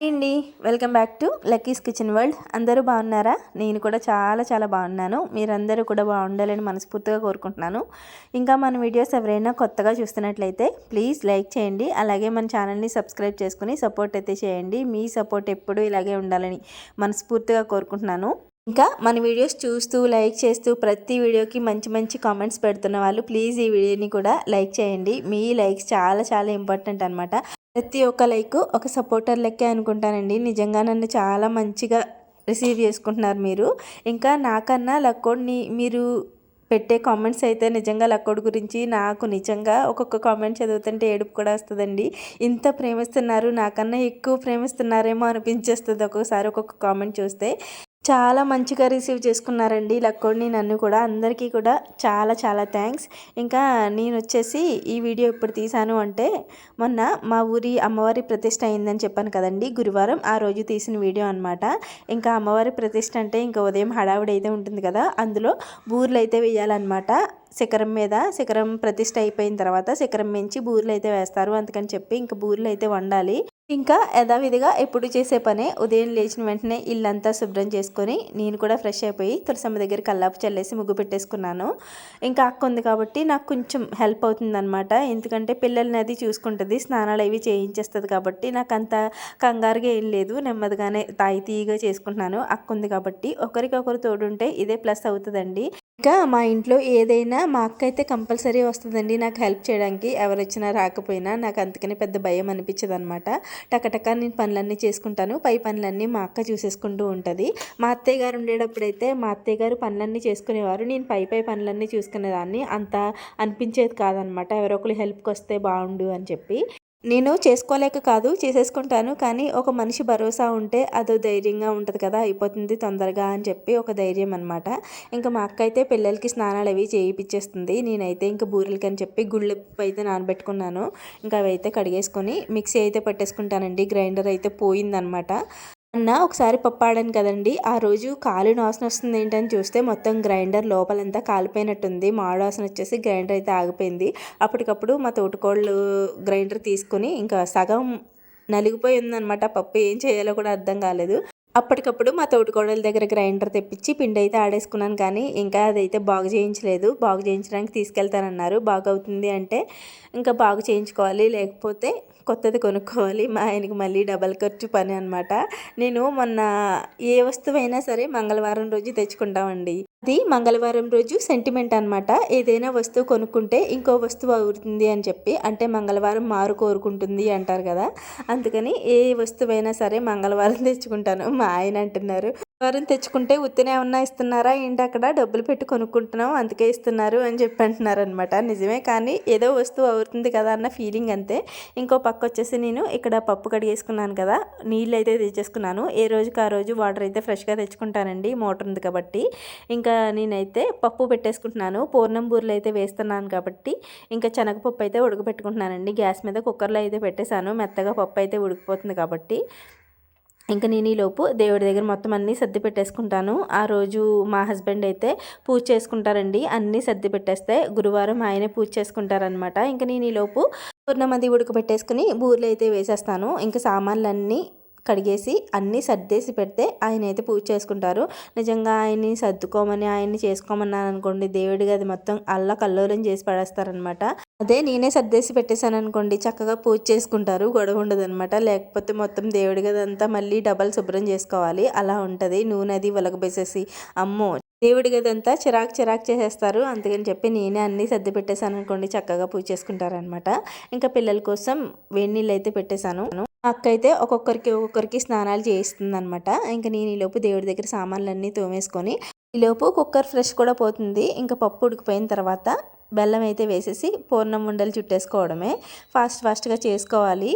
అండి welcome back to Lucky's kitchen world. అందరూ బాగున్నారా? నేను కూడా చాలా చాలా బాగున్నాను. మీరందరూ కూడా బాగుండాలని మనస్ఫూర్తిగా కోరుకుంటున్నాను. ఇంకా మన వీడియోస్ ఎవరైనా కొత్తగా చూస్తున్నట్లయితే ప్లీజ్ లైక్ చేయండి. అలాగే మన ఛానల్ని సబ్స్క్రైబ్ చేసుకుని సపోర్ట్ అయితే చేయండి. మీ సపోర్ట్ ఎప్పుడూ ఇలాగే ఉండాలని మనస్ఫూర్తిగా కోరుకుంటున్నాను. ఇంకా మన వీడియోస్ చూస్తూ లైక్ చేస్తూ ప్రతి వీడియోకి మంచి మంచి కామెంట్స్ పెడుతున్న వాళ్ళు ప్లీజ్ ఈ వీడియోని కూడా లైక్ చేయండి. మీ లైక్స్ చాలా చాలా ఇంపార్టెంట్ అనమాట ప్రతి ఒక్క లైక్ ఒక సపోర్టర్ లెక్కే అనుకుంటానండి. నిజంగా నన్ను చాలా మంచిగా రిసీవ్ చేసుకుంటున్నారు మీరు. ఇంకా నాకన్నా లక్కోడ్ని మీరు పెట్టే కామెంట్స్ అయితే నిజంగా లక్కోడ్ గురించి నాకు నిజంగా ఒక్కొక్క కామెంట్ చదువుతుంటే ఏడుపు కూడా వస్తుందండి. ఇంత ప్రేమిస్తున్నారు నాకన్నా ఎక్కువ ప్రేమిస్తున్నారేమో అనిపించేస్తుంది ఒక్కొక్కసారి ఒక్కొక్క కామెంట్ చూస్తే. చాలా మంచిగా రిసీవ్ చేసుకున్నారండి. లక్కోడిని నన్ను కూడా అందరికీ కూడా చాలా చాలా థ్యాంక్స్ ఇంకా నేను వచ్చేసి ఈ వీడియో ఇప్పుడు తీశాను అంటే మొన్న మా ఊరి అమ్మవారి ప్రతిష్ట అయిందని చెప్పాను కదండి. గురువారం ఆ రోజు తీసిన వీడియో అనమాట ఇంకా అమ్మవారి ప్రతిష్ట అంటే ఇంకా ఉదయం హడావిడి అయితే ఉంటుంది కదా అందులో బూర్లు అయితే వేయాలన్నమాట. శిఖరం మీద శిఖరం ప్రతిష్ట అయిపోయిన తర్వాత శిఖరం మించి బూరెలు అయితే వేస్తారు. అందుకని చెప్పి ఇంకా బూరెలు అయితే వండాలి. ఇంకా యథావిధిగా ఎప్పుడు చేసే పనే ఉదయం లేచిన వెంటనే ఇల్లంతా శుభ్రం చేసుకొని నేను కూడా ఫ్రెష్ అయిపోయి తులసమ్మ దగ్గర కల్లాపు చల్లేసి ముగ్గు పెట్టేసుకున్నాను. ఇంకా అక్క ఉంది కాబట్టి నాకు కొంచెం హెల్ప్ అవుతుందన్నమాట. ఎందుకంటే పిల్లల్ని అది చూసుకుంటుంది స్నానాలు అవి చేయించేస్తుంది కాబట్టి నాకు అంత కంగారుగా ఏం లేదు. నెమ్మదిగానే తాయితీగా చేసుకుంటున్నాను. అక్క ఉంది కాబట్టి ఒకరికొకరు తోడుంటే ఇదే ప్లస్ అవుతుందండి. ఇంకా మా ఇంట్లో ఏదైనా మా అక్క అయితే కంపల్సరీ వస్తుందండి నాకు హెల్ప్ చేయడానికి. ఎవరు వచ్చినా రాకపోయినా నాకు అందుకని పెద్ద భయం అనిపించదు అనమాట టకటక నేను పనులన్నీ చేసుకుంటాను. పై పనులన్నీ మా అక్క చూసేసుకుంటూ ఉంటుంది. మా అత్తయ్య గారు ఉండేటప్పుడైతే మా అత్తయ్య గారు పనులన్నీ చేసుకునేవారు. నేను పై పై పనులన్నీ చూసుకునేదాన్ని. అంత అనిపించేది కాదనమాట. ఎవరో ఒకరు హెల్ప్కి వస్తే బాగుండు అని చెప్పి. నేను చేసుకోలేక కాదు చేసేసుకుంటాను కానీ ఒక మనిషి భరోసా ఉంటే అదో ధైర్యంగా ఉంటుంది కదా అయిపోతుంది తొందరగా అని చెప్పి ఒక ధైర్యం అనమాట ఇంకా మా అక్క అయితే పిల్లలకి స్నానాలు అవి చేయిపించేస్తుంది నేనైతే ఇంకా బూరెలకి అని చెప్పి గుళ్ళు అయితే నానబెట్టుకున్నాను. ఇంకా అవి అయితే కడిగేసుకొని మిక్సీ అయితే పట్టేసుకుంటానండి. గ్రైండర్ అయితే పోయిందనమాట అన్న ఒకసారి పప్పాడాను కదండి. ఆ రోజు కాలు వాసన వస్తుంది ఏంటని చూస్తే మొత్తం గ్రైండర్ లోపలంతా కాలిపోయినట్టుంది. మాడు వాసన వచ్చేసి గ్రైండర్ అయితే ఆగిపోయింది. అప్పటికప్పుడు మా తోటకోళ్ళు గ్రైండర్ తీసుకొని ఇంకా సగం నలిగిపోయి ఉందనమాట పప్పు ఏం చేయాలో కూడా అర్థం కాలేదు. అప్పటికప్పుడు మా తోటికోడల దగ్గర గ్రైండర్ తెప్పించి పిండి అయితే ఆడేసుకున్నాను. కానీ ఇంకా అదైతే బాగు చేయించలేదు. బాగు చేయించడానికి తీసుకెళ్తానన్నారు. బాగు అవుతుంది అంటే ఇంకా బాగు చేయించుకోవాలి. లేకపోతే కొత్తది కొనుక్కోవాలి. మా ఆయనకి మళ్ళీ డబల్ ఖర్చు పని అనమాట నేను మొన్న ఏ వస్తువైనా సరే మంగళవారం రోజు తెచ్చుకుంటామండి. అది మంగళవారం రోజు సెంటిమెంట్ అనమాట ఏదైనా వస్తువు కొనుక్కుంటే ఇంకో వస్తువు అవుతుంది అని చెప్పి అంటే మంగళవారం మారు కోరుకుంటుంది అంటారు కదా. అందుకని ఏ వస్తువైనా సరే మంగళవారం తెచ్చుకుంటాను. మా ఆయన అంటున్నారు వారం తెచ్చుకుంటే ఉత్తిన ఏమన్నా ఇస్తున్నారా? ఏంటి అక్కడ? డబ్బులు పెట్టి కొనుక్కుంటున్నాం అందుకే ఇస్తున్నారు అని చెప్పి అంటున్నారు అనమాట నిజమే కానీ ఏదో వస్తువు అవుతుంది కదా అన్న ఫీలింగ్ అంతే. ఇంకో పక్క వచ్చేసి నేను ఇక్కడ పప్పు కడిగేసుకున్నాను కదా నీళ్ళు అయితే తెచ్చేసుకున్నాను. ఏ రోజుకి ఆ రోజు వాటర్ అయితే ఫ్రెష్గా తెచ్చుకుంటానండి మోటార్ ఉంది కాబట్టి. ఇంకా నేనైతే పప్పు పెట్టేసుకుంటున్నాను. పూర్ణం బూరెలు అయితే వేస్తున్నాను కాబట్టి ఇంకా శనగపప్పు అయితే ఉడకబెట్టుకుంటున్నానండి. గ్యాస్ మీద కుక్కర్లో అయితే పెట్టేశాను. మెత్తగా పప్పు అయితే ఉడికిపోతుంది కాబట్టి. ఇంకా నేను ఈలోపు దేవుడి దగ్గర మొత్తం అన్నీ సర్ది పెట్టేసుకుంటాను. ఆ రోజు మా హస్బెండ్ అయితే పూజ చేసుకుంటారండి. అన్నీ సర్ది పెట్టేస్తే గురువారం ఆయనే పూజ చేసుకుంటారనమాట ఇంకా నేను ఈలోపు పూర్ణమంది ఉడకబెట్టేసుకుని బూర్లు అయితే వేసేస్తాను. ఇంకా సామాన్లన్నీ కడిగేసి అన్నీ సర్దేసి పెడితే ఆయన అయితే పూజ చేసుకుంటారు. నిజంగా ఆయన్ని సర్దుకోమని ఆయన్ని చేసుకోమన్నాను అనుకోండి దేవుడి గది మొత్తం అల్ల కల్లోలం చేసి పడేస్తారనమాట అదే నేనే సర్దేసి పెట్టేశాను అనుకోండి చక్కగా పూజ చేసుకుంటారు గొడవ ఉండదు అనమాట లేకపోతే మొత్తం దేవుడి గది అంతా మళ్ళీ డబల్ శుభ్రం చేసుకోవాలి. అలా ఉంటుంది. నూనె అది వెలగబేసేసి అమ్మో! దేవుడి గదంతా చిరాకు చిరాకు చేసేస్తారు. అందుకని చెప్పి నేనే అన్నీ సర్ది పెట్టేశాను అనుకోండి చక్కగా పూజ చేసుకుంటారనమాట ఇంకా పిల్లల కోసం వేడి నీళ్ళు అయితే పెట్టేశాను. అక్క అయితే ఒక్కొక్కరికి ఒక్కొక్కరికి స్నానాలు చేయిస్తుంది అనమాట ఇంకా నేను ఈలోపు దేవుడి దగ్గర సామాన్లన్నీ తోమేసుకొని ఈలోపు కుక్కర్ ఫ్రెష్ కూడా పోతుంది. ఇంకా పప్పు ఉడికిపోయిన తర్వాత బెల్లం అయితే వేసేసి పూర్ణం ఉండలు చుట్టేసుకోవడమే. ఫాస్ట్ ఫాస్ట్గా చేసుకోవాలి.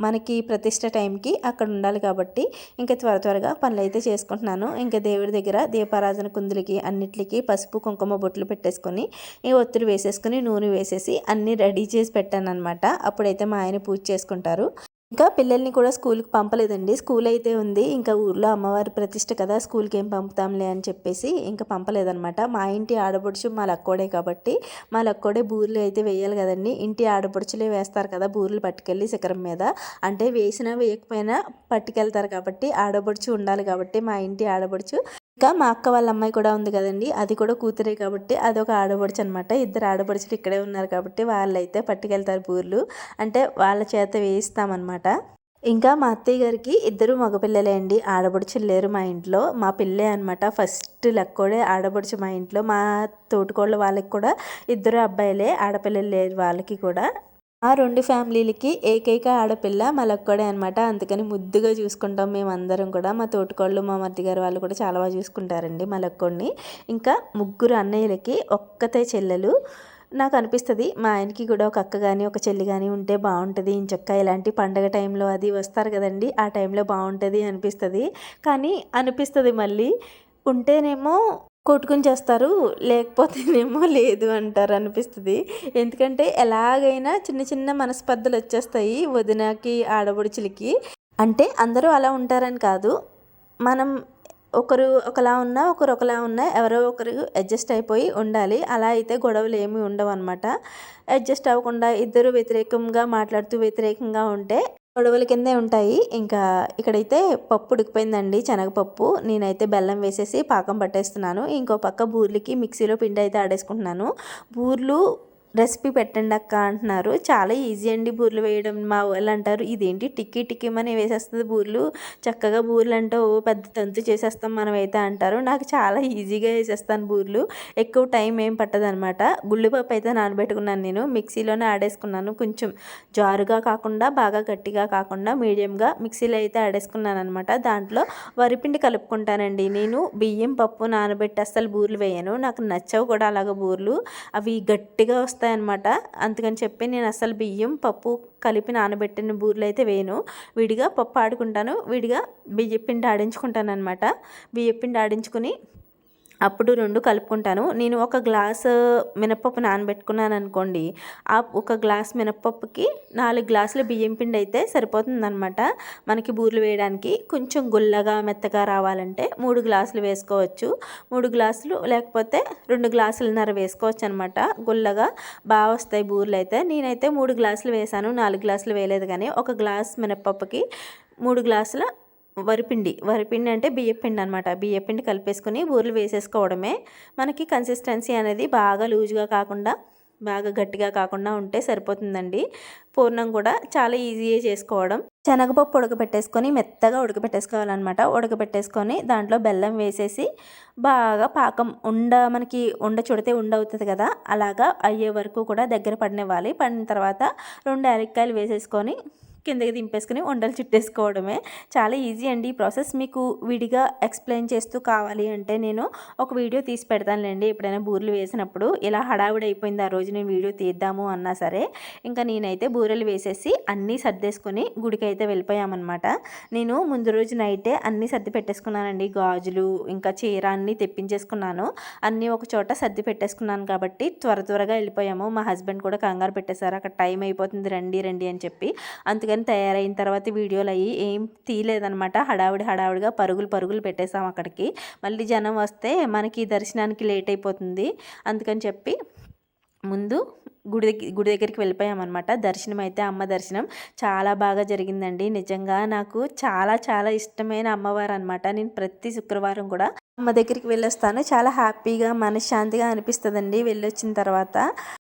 మనకి ప్రతిష్ట టైంకి అక్కడ ఉండాలి కాబట్టి ఇంకా త్వర త్వరగా పనులు అయితే చేసుకుంటున్నాను. ఇంకా దేవుడి దగ్గర దీపారాధన కుందులకి అన్నిటికి పసుపు కుంకుమ బొట్లు పెట్టేసుకొని ఈ ఒత్తులు వేసేసుకొని నూనె వేసేసి అన్నీ రెడీ చేసి పెట్టాను అనమాట అప్పుడైతే మా ఆయన పూజ చేసుకుంటారు. ఇంకా పిల్లల్ని కూడా స్కూల్కి పంపలేదండి. స్కూల్ అయితే ఉంది. ఇంకా ఊర్లో అమ్మవారి ప్రతిష్ట కదా స్కూల్కి ఏం పంపుతాంలే అని చెప్పేసి ఇంకా పంపలేదనమాట మా ఇంటి ఆడపడుచు మా లక్కోడే కాబట్టి మా లక్కోడే బూర్లు అయితే వేయాలి కదండి. ఇంటి ఆడపడుచులే వేస్తారు కదా బూర్లు పట్టుకెళ్ళి శిఖరం మీద. అంటే వేసినా వేయకపోయినా పట్టుకెళ్తారు కాబట్టి ఆడపడుచు ఉండాలి కాబట్టి మా ఇంటి ఆడపడుచు ఇంకా మా అక్క వాళ్ళ అమ్మాయి కూడా ఉంది కదండి. అది కూడా కూతురే కాబట్టి అదొక ఆడపడుచు అనమాట ఇద్దరు ఆడపడుచులు ఇక్కడే ఉన్నారు కాబట్టి వాళ్ళైతే పట్టుకెళ్తారు పూర్లు అంటే వాళ్ళ చేత వేయిస్తామన్నమాట. ఇంకా మా అత్తయ్య గారికి ఇద్దరు మగపిల్లలే అండి. ఆడపడుచులు లేరు మా ఇంట్లో. మా పిల్లే అనమాట ఫస్ట్ లెక్కోడే ఆడపడుచు మా ఇంట్లో. మా తోటికోళ్ళ వాళ్ళకి కూడా ఇద్దరు అబ్బాయిలే ఆడపిల్లలు లేరు వాళ్ళకి కూడా. ఆ రెండు ఫ్యామిలీలకి ఏకైక ఆడపిల్ల మలొక్కడే అనమాట అందుకని ముద్దుగా చూసుకుంటాం మేము అందరం కూడా. మా తోటికోళ్ళు మా మరిది గారు వాళ్ళు కూడా చాలా బాగా చూసుకుంటారండి మలక్కోడిని ఇంకా ముగ్గురు అన్నయ్యలకి ఒక్కతే చెల్లెలు. నాకు అనిపిస్తుంది మా ఆయనకి కూడా ఒక అక్క కానీ ఒక చెల్లి కానీ ఉంటే బాగుంటుంది. ఇంచక్క ఇలాంటి పండగ టైంలో అది వస్తారు కదండి ఆ టైంలో బాగుంటుంది అనిపిస్తుంది. కానీ అనిపిస్తుంది మళ్ళీ. ఉంటేనేమో కొట్టుకుని చేస్తారు. లేకపోతేనేమో లేదు అంటారు అనిపిస్తుంది. ఎందుకంటే ఎలాగైనా చిన్న చిన్న మనస్పర్ధలు వచ్చేస్తాయి వదినకి ఆడబడుచులకి. అంటే అందరూ అలా ఉంటారని కాదు. మనం ఒకరు ఒకలా ఉన్నా ఒకరు ఒకలా ఉన్నా ఎవరో ఒకరు అడ్జస్ట్ అయిపోయి ఉండాలి. అలా అయితే గొడవలు ఏమి ఉండవు అనమాట అడ్జస్ట్ అవ్వకుండా ఇద్దరు వ్యతిరేకంగా మాట్లాడుతూ వ్యతిరేకంగా ఉంటే గొడవల కిందే ఉంటాయి. ఇంకా ఇక్కడైతే పప్పు ఉడికిపోయిందండి శనగపప్పు. నేనైతే బెల్లం వేసేసి పాకం పట్టేస్తున్నాను. ఇంకో పక్క బూర్లకి మిక్సీలో పిండి అయితే ఆడేసుకుంటున్నాను. బూర్లు రెసిపీ పెట్టండి అక్క అంటున్నారు. చాలా ఈజీ అండి బూర్లు వేయడం. మా వాళ్ళు అంటారు ఇదేంటి టిక్కీ టిక్కీమని వేసేస్తుంది బూర్లు. చక్కగా బూర్లు అంటే ఓ పెద్ద తంతు చేసేస్తాం మనం అయితే అంటారు. నాకు చాలా ఈజీగా వేసేస్తాను బూర్లు. ఎక్కువ టైం ఏం పట్టదనమాట. గుళ్ళుపప్పు అయితే నానబెట్టుకున్నాను నేను. మిక్సీలోనే ఆడేసుకున్నాను. కొంచెం జారుగా కాకుండా బాగా గట్టిగా కాకుండా మీడియంగా మిక్సీలో అయితే ఆడేసుకున్నాను అనమాట దాంట్లో వరిపిండి కలుపుకుంటానండి. నేను బియ్యం పప్పు నానబెట్టి అస్సలు బూర్లు వేయను. నాకు నచ్చవు కూడా అలాగ బూర్లు. అవి గట్టిగా వస్తాయి. వస్తాయన్నమాట. అందుకని చెప్పి నేను అసలు బియ్యం పప్పు కలిపి నానబెట్టిన బూరెలు అయితే వేయను. విడిగా పప్పు ఆడుకుంటాను. విడిగా బియ్యపిండి ఆడించుకుంటాను అనమాట బియ్యపిండి ఆడించుకుని అప్పుడు రెండు కలుపుకుంటాను. నేను ఒక గ్లాసు మినప్పప్పు నానబెట్టుకున్నాను అనుకోండి ఆ ఒక గ్లాస్ మినపప్పుకి నాలుగు గ్లాసుల బియ్యం పిండి అయితే సరిపోతుందనమాట మనకి బూర్లు వేయడానికి కొంచెం గుల్లగా మెత్తగా రావాలంటే మూడు గ్లాసులు వేసుకోవచ్చు. మూడు గ్లాసులు లేకపోతే రెండు గ్లాసులన్నర వేసుకోవచ్చు అనమాట గుల్లగా బాగా వస్తాయి బూర్లు అయితే. నేనైతే మూడు గ్లాసులు వేసాను నాలుగు గ్లాసులు వేయలేదు కానీ ఒక గ్లాస్ మినపప్పుకి మూడు గ్లాసుల వరిపిండి వరిపిండి అంటే బియ్యపిండి అనమాట బియ్యపిండి కలిపేసుకొని ఊర్లు వేసేసుకోవడమే. మనకి కన్సిస్టెన్సీ అనేది బాగా లూజ్గా కాకుండా బాగా గట్టిగా కాకుండా ఉంటే సరిపోతుందండి. పూర్ణం కూడా చాలా ఈజీగా చేసుకోవడం. శనగపప్పు ఉడకబెట్టేసుకొని మెత్తగా ఉడకబెట్టేసుకోవాలన్నమాట. ఉడకబెట్టేసుకొని దాంట్లో బెల్లం వేసేసి బాగా పాకం ఉండ మనకి ఉండ చుడితే ఉండ అవుతుంది కదా అలాగా అయ్యే వరకు కూడా దగ్గర పడినివ్వాలి. పడిన తర్వాత రెండు యాలక్కాయలు వేసేసుకొని కిందకి దింపేసుకుని ఉండలు చుట్టేసుకోవడమే. చాలా ఈజీ అండి ఈ ప్రాసెస్. మీకు విడిగా ఎక్స్ప్లెయిన్ చేస్తూ కావాలి అంటే నేను ఒక వీడియో తీసి పెడతానులేండి. ఎప్పుడైనా బూరెలు వేసినప్పుడు ఇలా హడావిడి అయిపోయింది ఆ రోజు నేను వీడియో తీద్దాము అన్నా సరే. ఇంకా నేనైతే బూరెలు వేసేసి అన్నీ సర్దేసుకొని గుడికి అయితే వెళ్ళిపోయామన్నమాట. నేను ముందు రోజు నైటే అన్నీ సర్ది పెట్టేసుకున్నానండి. గాజులు ఇంకా చీర అన్నీ తెప్పించేసుకున్నాను. అన్నీ ఒక చోట సర్ది పెట్టేసుకున్నాను కాబట్టి త్వర త్వరగా వెళ్ళిపోయాము. మా హస్బెండ్ కూడా కంగారు పెట్టేశారు. అక్కడ టైం అయిపోతుంది రండి రండి అని చెప్పి. అందుకని చికెన్ తయారైన తర్వాత వీడియోలు అయ్యి ఏం తీయలేదనమాట హడావిడి హడావిడిగా పరుగులు పరుగులు పెట్టేసాం అక్కడికి. మళ్ళీ జనం వస్తే మనకి దర్శనానికి లేట్ అయిపోతుంది. అందుకని చెప్పి ముందు గుడి దగ్గర గుడి దగ్గరికి వెళ్ళిపోయామన్నమాట. దర్శనం అయితే అమ్మ దర్శనం. చాలా బాగా జరిగిందండి. నిజంగా నాకు చాలా చాలా ఇష్టమైన అమ్మవారు అనమాట నేను ప్రతి శుక్రవారం కూడా అమ్మ దగ్గరికి వెళ్ళొస్తాను. చాలా హ్యాపీగా మనశ్శాంతిగా అనిపిస్తుందండి వెళ్ళొచ్చిన తర్వాత.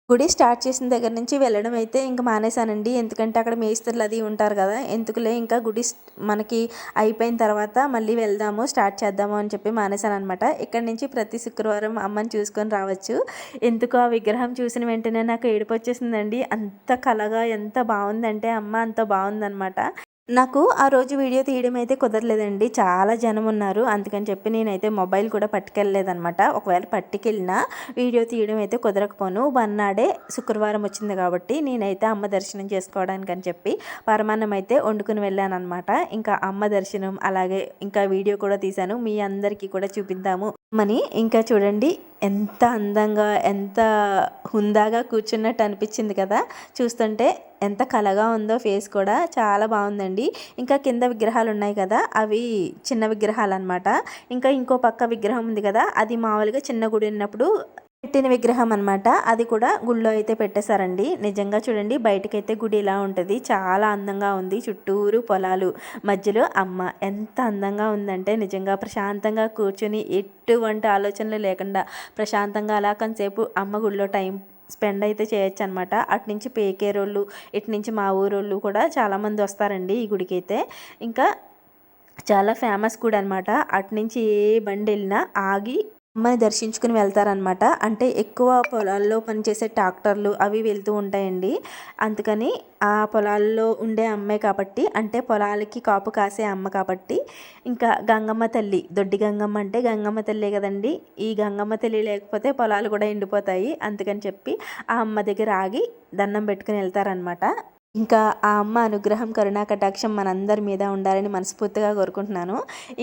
గుడి స్టార్ట్ చేసిన దగ్గర నుంచి వెళ్ళడం అయితే ఇంకా మానేశానండి. ఎందుకంటే అక్కడ మేస్త్రులు అది ఉంటారు కదా. ఎందుకులే ఇంకా గుడి మనకి అయిపోయిన తర్వాత మళ్ళీ వెళ్దాము స్టార్ట్ చేద్దాము అని చెప్పి మానేశాను అనమాట ఇక్కడ నుంచి ప్రతి శుక్రవారం అమ్మని చూసుకొని రావచ్చు. ఎందుకు ఆ విగ్రహం చూసిన వెంటనే నాకు ఏడుపు వచ్చేసిందండి. అంత కలగా ఎంత బాగుందంటే అమ్మ అంత బాగుందనమాట నాకు ఆ రోజు వీడియో తీయడం అయితే కుదరలేదండి. చాలా జనం ఉన్నారు. అందుకని చెప్పి నేనైతే మొబైల్ కూడా పట్టుకెళ్ళలేదనమాట ఒకవేళ పట్టుకెళ్ళినా వీడియో తీయడం అయితే కుదరకపోను. వన్నాడే శుక్రవారం వచ్చింది కాబట్టి నేనైతే అమ్మ దర్శనం చేసుకోవడానికి అని చెప్పి పరమాన్నం అయితే వండుకుని వెళ్ళానమాట ఇంకా అమ్మ దర్శనం అలాగే ఇంకా వీడియో కూడా తీశాను. మీ అందరికీ కూడా చూపిద్దాము. మని ఇంకా చూడండి. ఎంత అందంగా ఎంత హుందాగా కూర్చున్నట్టు అనిపించింది కదా. చూస్తుంటే ఎంత కలగా ఉందో ఫేస్ కూడా చాలా బాగుందండి. ఇంకా కింద విగ్రహాలు ఉన్నాయి కదా అవి చిన్న విగ్రహాలు అనమాట ఇంకా ఇంకో పక్క విగ్రహం ఉంది కదా అది మామూలుగా చిన్న గుడి ఉన్నప్పుడు పెట్టిన విగ్రహం అనమాట అది కూడా గుళ్ళో అయితే పెట్టేశారండి. నిజంగా చూడండి బయటకైతే గుడి ఇలా ఉంటుంది. చాలా అందంగా ఉంది. చుట్టూరు పొలాలు మధ్యలో అమ్మ ఎంత అందంగా ఉందంటే నిజంగా ప్రశాంతంగా కూర్చొని ఎటువంటి ఆలోచనలు లేకుండా ప్రశాంతంగా అలా కొంతసేపు అమ్మ గుళ్ళో టైం స్పెండ్ అయితే చేయొచ్చు అనమాట అటు నుంచి పేకేరోళ్ళు ఇటు నుంచి మా ఊరోళ్ళు కూడా చాలామంది వస్తారండి ఈ గుడికి అయితే ఇంకా చాలా ఫేమస్ కూడా అనమాట అటు నుంచి ఏ బండి వెళ్ళినా ఆగి అమ్మని దర్శించుకుని వెళ్తారనమాట అంటే ఎక్కువ పొలాల్లో పనిచేసే ట్రాక్టర్లు అవి వెళ్తూ ఉంటాయండి. అందుకని ఆ పొలాల్లో ఉండే అమ్మే కాబట్టి అంటే పొలాలకి కాపు కాసే అమ్మ కాబట్టి ఇంకా గంగమ్మ తల్లి దొడ్డి గంగమ్మ అంటే గంగమ్మ తల్లి కదండి. ఈ గంగమ్మ తల్లి లేకపోతే పొలాలు కూడా ఎండిపోతాయి. అందుకని చెప్పి ఆ అమ్మ దగ్గర ఆగి దండం పెట్టుకుని వెళ్తారనమాట ఇంకా ఆ అమ్మ అనుగ్రహం కరుణా కటాక్షం మనందరి మీద ఉండాలని మనస్ఫూర్తిగా కోరుకుంటున్నాను.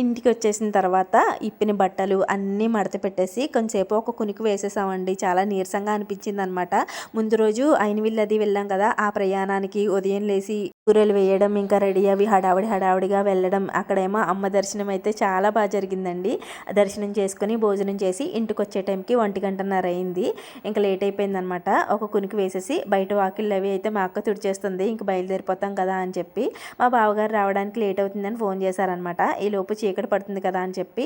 ఇంటికి వచ్చేసిన తర్వాత ఇప్పిన బట్టలు అన్నీ మడత పెట్టేసి కొంచెంసేపు ఒక కునికి వేసేసామండి. చాలా నీరసంగా అనిపించింది అనమాట ముందు రోజు అయినవిల్లు అది వెళ్ళాం కదా ఆ ప్రయాణానికి ఉదయం లేచి కూరలు వేయడం ఇంకా రెడీ అవి హడావిడి హడావిడిగా వెళ్ళడం అక్కడేమో అమ్మ దర్శనం అయితే చాలా బాగా జరిగిందండి. దర్శనం చేసుకుని భోజనం చేసి ఇంటికి వచ్చే టైంకి ఒంటి గంటన్నర అయింది. ఇంకా లేట్ అయిపోయిందనమాట. ఒక కునికి వేసేసి బయట వాకిళ్ళు అవి అయితే మా అక్క తుడిచేస్తుంది. ఇంక బయలుదేరిపోతాం కదా అని చెప్పి మా బావగారు రావడానికి లేట్ అవుతుందని ఫోన్ చేశారనమాట ఈ లోపు చీకటి పడుతుంది కదా అని చెప్పి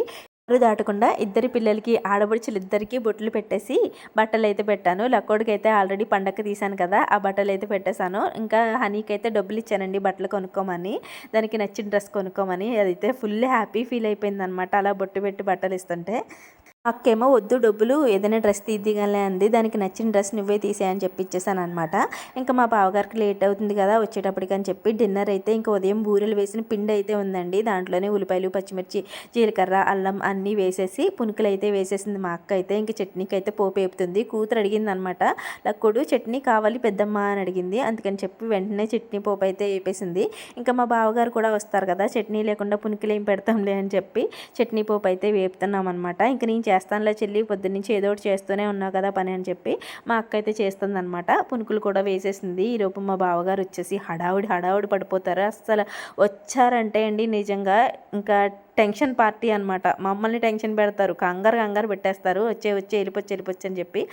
ఎవరు దాటకుండా ఇద్దరి పిల్లలకి ఆడబడుచులు ఇద్దరికి బొట్లు పెట్టేసి బట్టలు అయితే పెట్టాను. లక్కోడికి అయితే ఆల్రెడీ పండగ తీశాను కదా ఆ బట్టలు అయితే పెట్టేశాను. ఇంకా హనీకి అయితే డబ్బులు ఇచ్చానండి బట్టలు కొనుక్కోమని దానికి నచ్చిన డ్రెస్ కొనుక్కోమని. అదైతే ఫుల్ హ్యాపీ ఫీల్ అయిపోయింది అనమాట అలా బొట్టు పెట్టి బట్టలు ఇస్తుంటే. అక్కేమో వద్దు డబ్బులు ఏదైనా డ్రెస్ తీద్దిగానే అంది. దానికి నచ్చిన డ్రెస్ నువ్వే తీసేయని చెప్పి ఇచ్చేసాను అనమాట ఇంకా మా బావగారికి లేట్ అవుతుంది కదా వచ్చేటప్పటికి అని చెప్పి డిన్నర్ అయితే ఇంకా ఉదయం బూరెలు వేసిన పిండి అయితే ఉందండి. దాంట్లోనే ఉల్లిపాయలు పచ్చిమిర్చి జీలకర్ర అల్లం అన్నీ వేసేసి పునుకులు అయితే వేసేసింది మా అక్క అయితే. ఇంకా చట్నీకి అయితే పోపు వేపుతుంది. కూతురు అడిగింది అనమాట లక్కుడు చట్నీ కావాలి పెద్దమ్మ అని అడిగింది. అందుకని చెప్పి వెంటనే చట్నీ పోపు అయితే వేపేసింది. ఇంకా మా బావగారు కూడా వస్తారు కదా చట్నీ లేకుండా పునుకులు ఏం పెడతాంలే అని చెప్పి చట్నీ పోపు అయితే వేపుతున్నాం అనమాట ఇంకా నేను చేస్తానులే చెల్లి పొద్దున్నుంచి ఏదో ఒకటి చేస్తూనే ఉన్నావు కదా పని అని చెప్పి మా అక్క అయితే చేస్తుందనమాట పునుకులు కూడా వేసేసింది. ఈరోపు మా బావగారు వచ్చేసి హడావుడి హడావుడి పడిపోతారు. అస్సలు వచ్చారంటే అండి నిజంగా ఇంకా టెన్షన్ పార్టీ అనమాట మమ్మల్ని టెన్షన్ పెడతారు. కంగారు కంగారు పెట్టేస్తారు. వచ్చే వచ్చే వెళ్ళిపోచ్చు వెళ్ళిపోచ్చు అని చెప్పి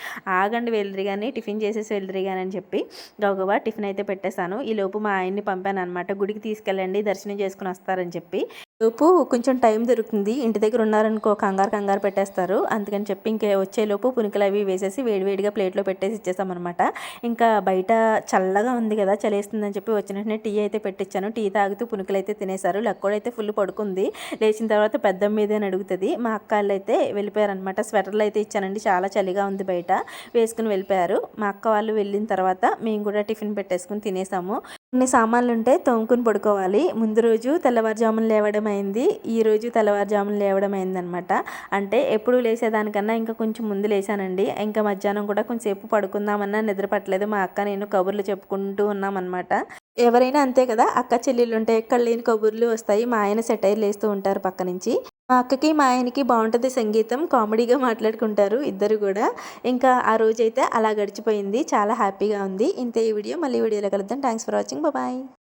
ఆగండి వెళ్ళి కానీ టిఫిన్ చేసేసి వెళ్ళి కానీ అని చెప్పి గౌగవా టిఫిన్ అయితే పెట్టేశాను. ఈ లోపు మా ఆయన్ని పంపాను అనమాట గుడికి తీసుకెళ్ళండి దర్శనం చేసుకుని వస్తారని చెప్పి. లోపు కొంచెం టైం దొరుకుతుంది. ఇంటి దగ్గర ఉన్నారనుకో కంగారు కంగారు పెట్టేస్తారు. అందుకని చెప్పి ఇంకే వచ్చేలోపు పునుకులు అవి వేసేసి వేడివేడిగా ప్లేట్లో పెట్టేసి ఇచ్చేసామన్నమాట ఇంకా బయట చల్లగా ఉంది కదా చలేస్తుందని చెప్పి వచ్చిన టీ అయితే పెట్టించాను టీ తాగుతూ పునుకులు అయితే తినేశారు. లక్కోడైతే ఫుల్ పడుకుంది. లేచిన తర్వాత పెద్ద మీదే అడుగుతుంది. మా అక్కళ్ళు అయితే వెళ్ళిపోయారనమాట స్వెటర్లు అయితే ఇచ్చానండి. చాలా చలిగా ఉంది బయట. వేసుకుని వెళ్ళిపోయారు. మా అక్క వాళ్ళు వెళ్ళిన తర్వాత మేము కూడా టిఫిన్ పెట్టేసుకుని తినేసాము. కొన్ని సామాన్లు ఉంటే తోముకుని పడుకోవాలి. ముందు రోజు తెల్లవారుజామున లేవడం అయింది. ఈ రోజు తెల్లవారుజామున లేవడం అయిందనమాట అంటే ఎప్పుడు లేసేదానికన్నా ఇంకా కొంచెం ముందు లేసానండి ఇంకా మధ్యాహ్నం కూడా కొంచెంసేపు పడుకుందామన్నా నిద్ర పట్టలేదు. మా అక్క నేను కబుర్లు చెప్పుకుంటూ ఉన్నామన్నమాట. ఎవరైనా అంతే కదా అక్క చెల్లెళ్ళు ఉంటే ఎక్కడ లేని కబుర్లు వస్తాయి. మా ఆయన సెటైర్లు వేస్తూ ఉంటారు పక్క నుంచి. మా అక్కకి మా ఆయనకి బాగుంటుంది సంగీతం కామెడీగా మాట్లాడుకుంటారు ఇద్దరు కూడా. ఇంకా ఆ రోజైతే అలా గడిచిపోయింది. చాలా హ్యాపీగా ఉంది. ఇంతే ఈ వీడియో. మళ్ళీ వీడియోలో కలుద్దాం. Thanks for watching. బాయ్.